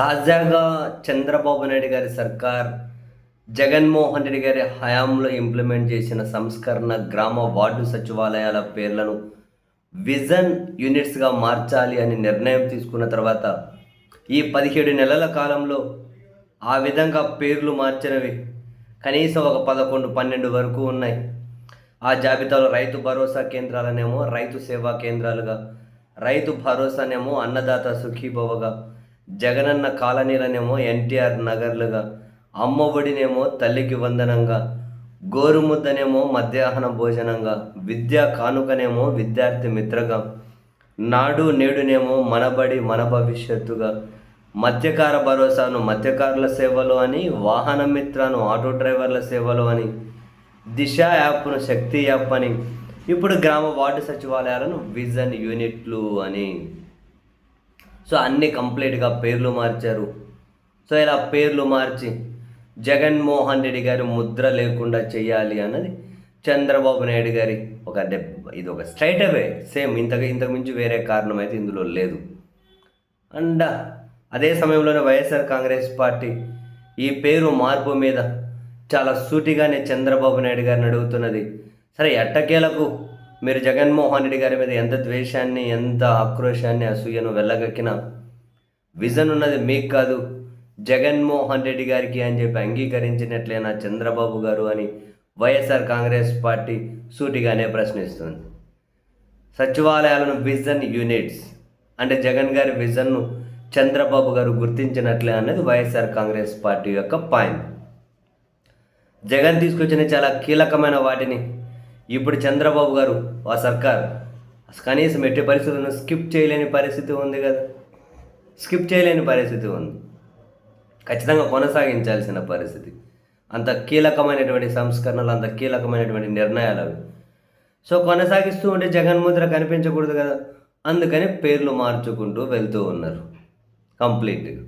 తాజాగా చంద్రబాబు నాయుడు గారి సర్కార్ జగన్మోహన్ రెడ్డి గారి హయాంలో ఇంప్లిమెంట్ చేసిన సంస్కరణ గ్రామ వార్డు సచివాలయాల పేర్లను విజన్ యూనిట్స్గా మార్చాలి అని నిర్ణయం తీసుకున్న తర్వాత ఈ పదిహేడు నెలల కాలంలో ఆ విధంగా పేర్లు మార్చినవి కనీసం ఒక పదకొండు పన్నెండు వరకు ఉన్నాయి. ఆ జాబితాలో రైతు భరోసా కేంద్రాలనేమో రైతు సేవా కేంద్రాలుగా రైతు భరోసానేమో అన్నదాత సుఖీభవగా జగనన్న కాలనీలనేమో ఎన్టీఆర్ నగర్లుగా అమ్మ ఒడినేమో తల్లికి వందనంగా గోరుముద్దనేమో మధ్యాహ్న భోజనంగా విద్యా కానుకనేమో విద్యార్థి మిత్రగా నాడు నేడునేమో మనబడి మన భవిష్యత్తుగా మత్స్యకార భరోసాను మత్స్యకారుల సేవలు అని వాహన మిత్రను ఆటో డ్రైవర్ల సేవలు అని దిశ యాప్ను శక్తి యాప్ అని ఇప్పుడు గ్రామ వార్డు సచివాలయాలను విజన్ యూనిట్లు అని. సో అన్నీ కంప్లీట్గా పేర్లు మార్చారు. సో ఇలా పేర్లు మార్చి జగన్మోహన్ రెడ్డి గారి ముద్ర లేకుండా చేయాలి అన్నది చంద్రబాబు నాయుడు గారి ఒక డెబ్ ఇది ఒక స్ట్రైట్ అవే సేమ్ ఇంతకు ఇంతకు మించి వేరే కారణం అయితే ఇందులో లేదు. అండ్ అదే సమయంలోనే వైఎస్ఆర్ కాంగ్రెస్ పార్టీ ఈ పేరు మార్పు మీద చాలా సూటిగానే చంద్రబాబు నాయుడు గారిని అడుగుతున్నది. సరే ఎట్టకేలకు? మీరు జగన్మోహన్ రెడ్డి గారి మీద ఎంత ద్వేషాన్ని ఎంత ఆక్రోశాన్ని అసూయను వెళ్ళగక్కినా విజన్ ఉన్నది మీకు కాదు జగన్మోహన్ రెడ్డి గారికి అని చెప్పి అంగీకరించినట్లేనా చంద్రబాబు గారు అని వైఎస్ఆర్ కాంగ్రెస్ పార్టీ సూటిగానే ప్రశ్నిస్తుంది. సచివాలయాలను విజన్ యూనిట్స్ అంటే జగన్ గారి విజన్ను చంద్రబాబు గారు గుర్తించినట్లే అన్నది వైఎస్ఆర్ కాంగ్రెస్ పార్టీ యొక్క పాయింట్. జగన్ తీసుకొచ్చిన చాలా కీలకమైన వాటిని ఇప్పుడు చంద్రబాబు గారు ఆ సర్కార్ కనీసం ఎట్టి పరిస్థితులను స్కిప్ చేయలేని పరిస్థితి ఉంది కదా. స్కిప్ చేయలేని పరిస్థితి ఉంది. ఖచ్చితంగా కొనసాగించాల్సిన పరిస్థితి. అంత కీలకమైనటువంటి సంస్కరణలు అంత కీలకమైనటువంటి నిర్ణయాలు అవి. సో కొనసాగిస్తూ ఉంటే జగన్ ముద్ర కనిపించకూడదు కదా. అందుకని పేర్లు మార్చుకుంటూ వెళ్తూ ఉన్నారు. కంప్లీట్గా.